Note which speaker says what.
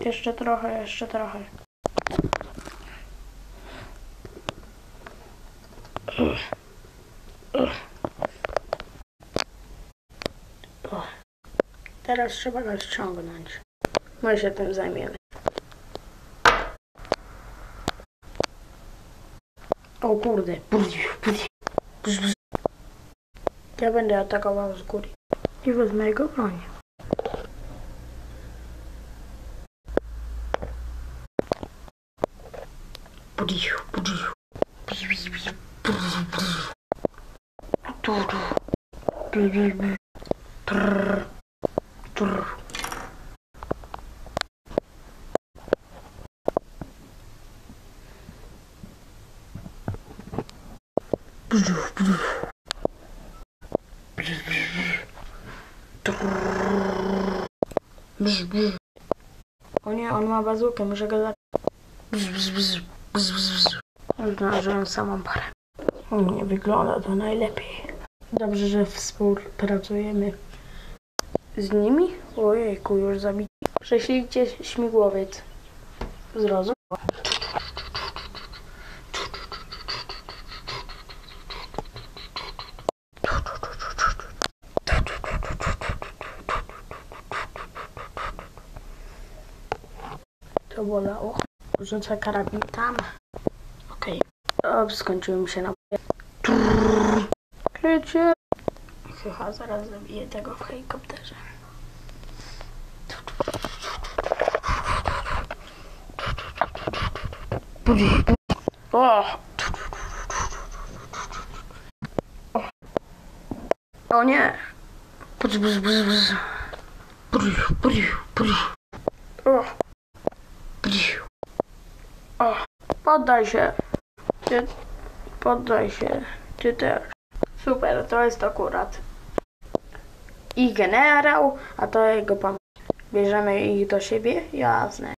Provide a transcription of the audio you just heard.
Speaker 1: Jeszcze trochę, jeszcze trochę. Teraz trzeba go ściągnąć. My się tym zajmiemy. O kurde. Ja będę atakował z góry. I wezmę jego broń. O nie, on ma bazukę, muszę go za... Znalazłem samą parę. Nie wygląda to najlepiej. Dobrze, że współpracujemy z nimi. Ojejku, już zabici. Prześlijcie śmigłowiec. Zrozum. To bolało. Rzucę karabin tam. Okej. Okay. Skończyły mi się na... Krycie. Chyba zaraz zabiję tego w helikopterze. O! O nie! O! O! Poddaj się! Ty... Poddaj się. Ty też. Super, to jest akurat. I generał, a to jego pan. Bierzemy ich do siebie? Jasne.